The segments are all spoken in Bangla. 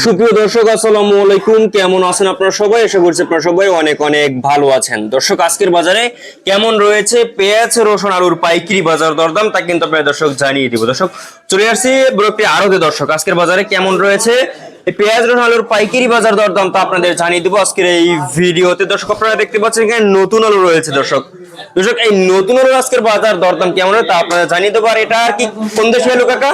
সুপ্রিয় দর্শক, আসসালামু আলাইকুম। কেমন আছেন আপনারা সবাই? আশা করছি আপনারা সবাই অনেক অনেক ভালো আছেন। দর্শক, আজকের বাজারে কেমন রয়েছে? পেঁয়াজ, রসুন, আলুর পাইকারি বাজার দরদাম, তা কিন্তু আপনাদের দর্শক জানিয়ে দিব। দর্শক, চলে আসছি ব্রকটি আরতে দর্শক। আজকের বাজারে কেমন রয়েছে? পেঁয়াজ, রসুন, আলুর পাইকারি বাজার দরদাম তা আপনাদের জানিয়ে দিব আজকের এই ভিডিওতে। দর্শক, আপনারা দেখতে পাচ্ছেন এখানে নতুন আলু রয়েছে দর্শক। দর্শক, এই নতুন আলুর আজকের বাজার দরদাম কেমন তা আপনারা জানিয়ে দেবো। আর এটা আর কি, কোন দেশে আলু কাকা?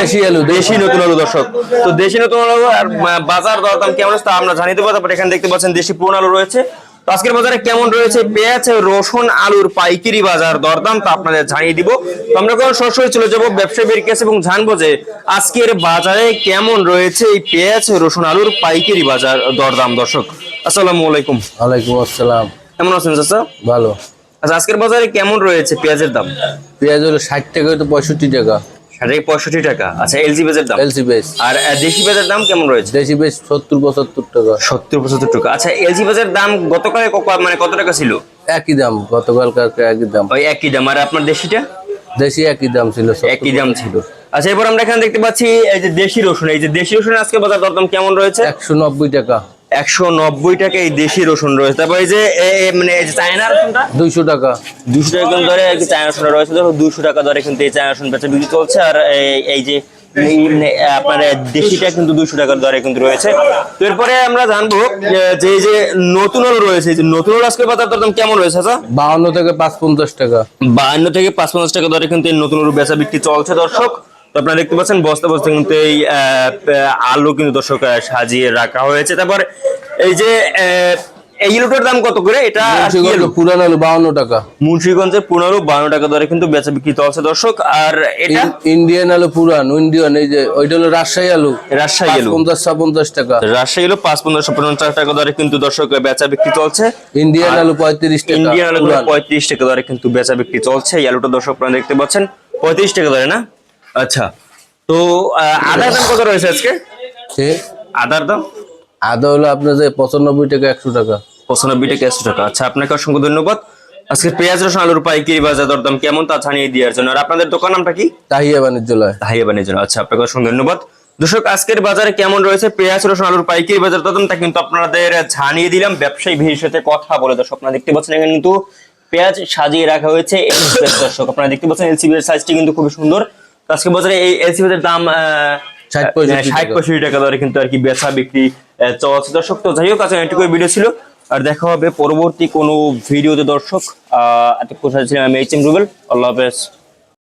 দেশি আলু, দেশি নতুন আলু দর্শক। তো দেশি নতুন আলু আর বাজার দরদাম কেমন তা আমরা জানিয়ে দেবো। তারপর এখানে দেখতে পাচ্ছেন দেশি পুরনো আলু রয়েছে। তো আজকের বাজারে কেমন রয়েছে? পেঁয়াজ রসুন আলুর পাইকারি বাজার দরদাম তা আপনাদের জানিয়ে দিব। তো আমরা কোন সরাসরি চলে যাব ব্যবসায়ীর কাছে এবং জানব যে আজকের বাজারে কেমন রয়েছে এই পেঁয়াজ রসুন আলুর পাইকারি বাজার দরদাম দর্শক। আসসালামু আলাইকুম। ওয়ালাইকুম আসসালাম। কেমন আছেন চাচা? ভালো। আচ্ছা আজকের বাজারে কেমন রয়েছে পেঁয়াজের দাম? পেঁয়াজ হলো ষাট টাকা তো পঁয়ষট্টি টাকা। থেকে পঁয়ষট্টি টাকা। আচ্ছা এলজি পেঁয়াজের দাম? এলসি বেস আর দেশি পেঁয়াজের দাম কেমন রয়েছে? দেশি বেস সত্তর পঁচাত্তর টাকা। সত্তর পঁচাত্তর টাকা। আচ্ছা এলজি বাজারের দাম গতকালে মানে কত টাকা ছিল? একই দাম গতকালকার একই দাম। ওই একই দাম। আর আপনার দেশিটা? দেশি একই দাম ছিল একই দাম ছিল। আচ্ছা এবার আমরা এখানে দেখতে পাচ্ছি এই যে দেশি রসুন। এই যে দেশি রসুন আজকে বাজার দরদাম কেমন রয়েছে? একশো নব্বই টাকা। একশো নব্বই টাকা এই দেশি রসুন রয়েছে। তারপর যে মানে চায়না রসুনটা? দুইশো টাকা। দুশো টাকা কিন্তু দরে চায়না রসুন রয়েছে। ধরো দুশো টাকা দরে কিন্তু এই চায়না রসুন বেচা বিক্রি চলছে। আর এই- যে মানে আপনার দেশিটা কিন্তু দুশো টাকার দরে কিন্তু রয়েছে। তো এরপরে আমরা জানব যে- যে নতুন আলু রয়েছে যে নতুন আলু আজকে বাজার দরদাম কেমন রয়েছে আচ্ছা বাহান্ন থেকে পাঁচ পঞ্চাশ টাকা। বাহান্ন থেকে পাঁচ পঞ্চাশ টাকা দরে কিন্তু নতুন আলু বেচা বিক্রি চলছে দর্শক। তো আপনারা দেখতে পাচ্ছেন বস্তা বস্তা কিন্তু এই আলু কিন্তু দর্শক সাজিয়ে রাখা হয়েছে। তারপর এই যে এই আলুটার দাম কত করে? এটা পুরান আলু বাহান্ন টাকা। মুন্সিগঞ্জের পনেরো বান্ন টাকা দরে কিন্তু বেচা বিক্রি চলছে দর্শক। আর এটা? ইন্ডিয়ান আলু পুরান ইন্ডিয়ান এই যে ওইটা হলো রাজশাহী আলু। রাজশাহী আলু। পঞ্চাশ পঞ্চাশ টাকা। রাজশাহী আলু পাঁচ পনেরোশো পঞ্চাশ টাকা দরে কিন্তু দর্শক বেচা বিক্রি চলছে। ইন্ডিয়ান আলু পঁয়ত্রিশ টাকা ইন্ডিয়ান আলু পঁয়ত্রিশ টাকা দরে কিন্তু বেচা বিক্রি চলছে। এই আলুটা দর্শক আপনারা দেখতে পাচ্ছেন পঁয়ত্রিশ টাকা দরে না? আচ্ছা তো আদার দাম কত রয়েছে আজকে? আদার দাম? আদা হলো আপনার যে পঁচানব্বই টাকা একশো টাকা। পঁচানব্বই টাকা একশো টাকা। আচ্ছা আপনাকে অসংখ্য ধন্যবাদ। আজকে পেঁয়াজ রসুন আলুর পাইকারি বাজার দরদাম কেমন তা জানিয়ে দেওয়ার জন্য। আর আপনাদের দোকান নামটা কি? তাহিয়া বাণিজ্যালয় বানিয়ে জন্য আচ্ছা আপনাকে অসংখ্য ধন্যবাদ। দর্শক আজকের বাজারে কেমন রয়েছে? পেঁয়াজ রসুন আলুর পাইকারি বাজার দরদাম তা কিন্তু আপনাদের জানিয়ে দিলাম। ব্যবসায়ী ভিড়ের সাথে কথা বলে দর্শক আপনারা দেখতে পাচ্ছেন এখানে কিন্তু পেঁয়াজ সাজিয়ে রাখা হয়েছে। দর্শক আপনারা দেখতে পাচ্ছেন এলসিবি এর সাইজটি কিন্তু খুবই সুন্দর। তো আজকের বাজারে এই এলসিবি এর দাম আহ, 60 পঁয়ষট্টি ষাট পঁয়ষট্টি টাকা দরে কিন্তু আর কি বেচা বিক্রি চলছে। দর্শক তো যাই হোক আজকে এটুকু ভিডিও ছিল। আর দেখা হবে পরবর্তী কোনো ভিডিওতে দর্শক। আহ এতক্ষণ কোথায় ছিলাম আমি এইচ এম রুবেল। আল্লাহ হাফেজ।